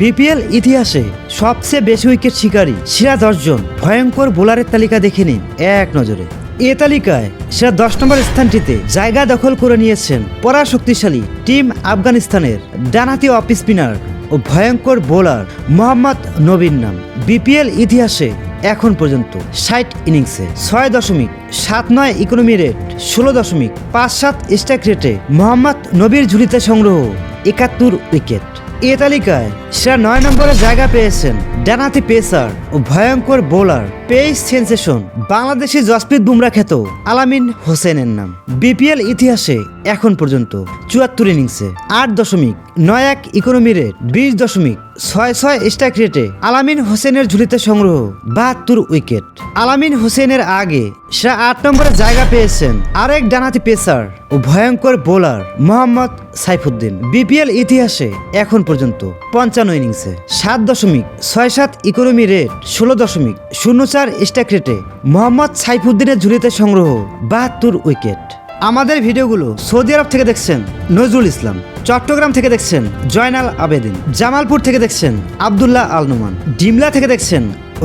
BPL ইতিহাসে সবচেয়ে বেশি উইকেট শিকারী সেরা দশজন ভয়ঙ্কর বোলারের তালিকা দেখে নিন এক নজরে। এ তালিকায় সেরা দশ নম্বর স্থানটিতে জায়গা দখল করে নিয়েছেন পরাশক্তিশালী টিম আফগানিস্তানের ডানাতি অফ স্পিনার ও ভয়ঙ্কর বোলার মোহাম্মদ নবীর নাম। বিপিএল ইতিহাসে এখন পর্যন্ত ষাট ইনিংসে ছয় দশমিক সাত নয় ইকোনমি রেট ষোলো দশমিক পাঁচ সাত স্ট্রাইক রেটে মোহাম্মদ নবীর ঝুলিতে সংগ্রহ একাত্তর উইকেট এ তালিকায় সেরা নয় নম্বরে জায়গা পেয়েছেন ডানাতি পেসার ও ভয়ঙ্কর bowler. Pace sensation, Bangladeshi Jasprit Bumrah খ্যাত আলামিন হোসেনের নাম। বিপিএল ইতিহাসে এখন পর্যন্ত চুয়াত্তর ইনিংসে আট দশমিক নয় এক ইকোনমি রেট, বিশ দশমিক ছয় ছয় স্ট্রাইক রেটে আলামিন হোসেনের ঝুলিতে সংগ্রহ বাহাত্তর উইকেট। আলামিন হোসেনের আগে সেরা আট নম্বরে জায়গা পেয়েছেন আরেক ডানাতি পেসার ও ভয়ঙ্কর বোলার মোহাম্মদ সাইফুদ্দিন। বিপিএল ইতিহাসে এখন পর্যন্ত পঞ্চান্ন ইনিংসে সাত দশমিক ছয় সাত ইকোনমি রেট, ষোলো দশমিক শূন্য চার স্ট্রাইক রেটে মোহাম্মদ সাইফুদ্দিনের ঝুলিতে সংগ্রহ বাহাত্তর উইকেট। আমাদের ভিডিওগুলো সৌদি আরব থেকে দেখছেন নজরুল ইসলাম, চট্টগ্রাম থেকে দেখছেন জয়নাল আবেদিন, জামালপুর থেকে দেখছেন আবদুল্লাহ আল নোমান, ডিমলা থেকে দেখছেন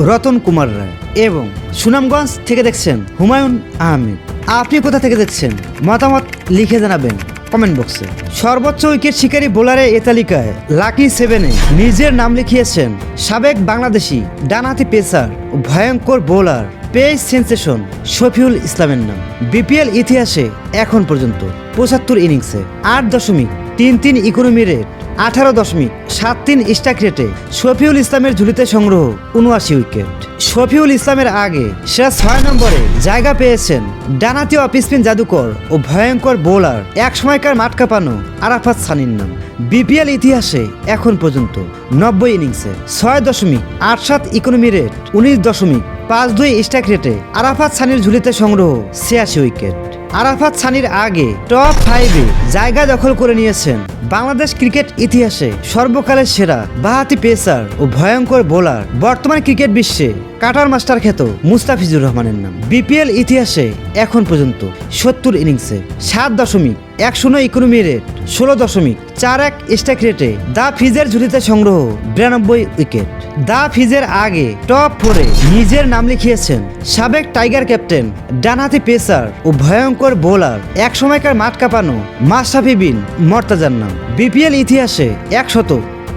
রতন কুমার রায় এবং সুনামগঞ্জ থেকে দেখছেন হুমায়ুন আহমেদ। আপনি কোথা থেকে দেখছেন? মতামত লিখে জানাবেন। কমেন্ট বক্সে। সর্বোচ্চ উইকেট শিকারী বোলারে এ তালিকায় লাকি সেভেনে নিজের নাম লিখিয়েছেন সাবেক বাংলাদেশি ডানাতি পেসার, ভয়ঙ্কর বোলার, পেস সেন্সেশন শফিউল ইসলামের নাম। বিপিএল ইতিহাসে এখন পর্যন্ত পঁচাত্তর ইনিংসে আট দশমিক তিন তিন ইকোনমি রেট, আঠারো দশমিক সাত তিন স্ট্রাইক রেটে শফিউল ইসলামের ঝুলিতে সংগ্রহ উনআশি উইকেট। শফিউল ইসলামের আগে সেরা ছয় নম্বরে জায়গা পেয়েছেন ডানাতি অফ স্পিন জাদুকর ও ভয়ঙ্কর বোলার এক সময়কার মাঠ কাঁপানো আরাফাত সানির নাম। বিপিএল ইতিহাসে এখন পর্যন্ত নব্বই ইনিংসে ছয় দশমিক আট সাত ইকোনমি রেট, উনিশ দশমিক পাঁচ দুই স্ট্রাইক রেটে আরাফাত সানির ঝুলিতে সংগ্রহ ছিয়াশি উইকেট। আরাফাত সানির আগে টপ ফাইভে জায়গা দখল করে নিয়েছেন বাংলাদেশ ক্রিকেট ইতিহাসে সর্বকালের সেরা বাহাতি পেসার ও ভয়ঙ্কর বোলার। বর্তমান ক্রিকেট বিশ্বে কাটার মাস্টার খ্যাত মুস্তাফিজুর রহমানের নাম। বিপিএল ইতিহাসে এখন পর্যন্ত সত্তর ইনিংসে সাত দশমিক এক শূন্য ইকোনমি রেট, ষোলো দশমিক চার এক স্ট্রাইক রেটে দা ফিজের ঝুলিতে সংগ্রহ বিরানব্বই উইকেট। দা ফিজের আগে টপ ফোরে নিজের নাম লিখিয়েছেন সাবেক টাইগার ক্যাপ্টেন, ডানহাতি পেসার ও ভয়ঙ্কর বোলার এক সময়কার মাঠ কাঁপানো, মাশরাফি বিন মর্তাজার নাম। বিপিএল ইতিহাসে এক একশত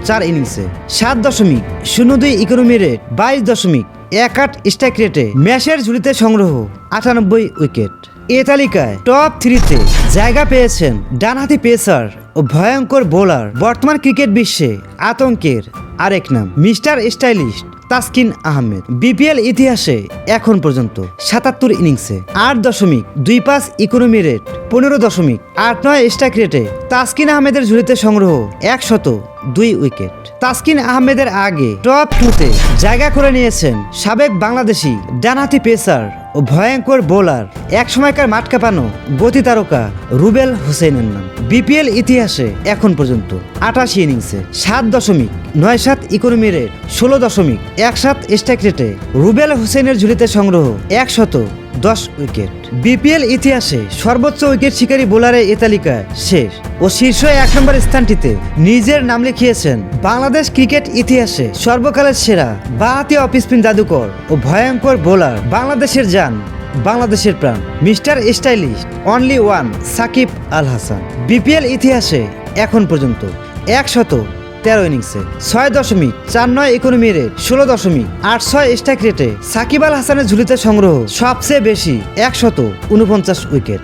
চার ইনিংসে সাত দশমিক শূন্য দুই ইকোনমি রেট, বাইশ দশমিক এক আট স্ট্রাইক রেটে ম্যাচের ঝুলিতে সংগ্রহ আটানব্বই উইকেট। এ তালিকায় টপ থ্রিতে জায়গা পেয়েছেন ডানহাতি পেসার ও ভয়ঙ্কর বোলার, বর্তমান ক্রিকেট বিশ্বে আতঙ্কের আরেক নাম, mister stylist. Taskin Ahmed. BPL ইতিহাসে এখন পর্যন্ত সাতাত্তর ইনিংসে আট দশমিক দুই পাঁচ ইকোনমি রেট, পনেরো দশমিক আট নয় স্ট্রাইক রেটে তাসকিন আহমেদের ঝুলিতে সংগ্রহ একশত দুই উইকেট। তাসকিন আহমেদের আগে টপ টুতে জায়গা করে নিয়েছেন সাবেক বাংলাদেশি ডানহাতি পেসার ও ভয়ঙ্কর বোলার এক সময়কার মাঠ কাঁপানো গতি তারকা রুবেল হোসেনের নাম। বিপিএল ইতিহাসে এখন পর্যন্ত আটাশি ইনিংসে সাত দশমিক নয় সাত ইকোনমি রেট ষোলো দশমিক এক সাত স্ট্রাইক রেটে রুবেল হোসেনের ঝুলিতে সংগ্রহ একশত দশ উইকেট। বিপিএল ইতিহাসে সর্বোচ্চ উইকেট শিকারী বোলারে এ তালিকায় শেষ ও শীর্ষ এক নম্বর স্থানটিতে নিজের নাম লিখিয়েছেন বাংলাদেশ ক্রিকেট ইতিহাসে সর্বকালের সেরা বাহাতি অফ স্পিন জাদুকর ও ভয়ঙ্কর বোলার বাংলাদেশের যান বাংলাদেশের প্রাণ, mister stylist only one Shakib Al Hasan. BPL ইতিহাসে এখন পর্যন্ত একশত তেরো ইনিংসে ছয় দশমিক চার নয় ইকোনমি রেট ষোলো দশমিক আট ছয় স্ট্রাইক রেটে সাকিব আল হাসানের ঝুলিতে সংগ্রহ সবচেয়ে বেশি একশত উনপঞ্চাশ উইকেট।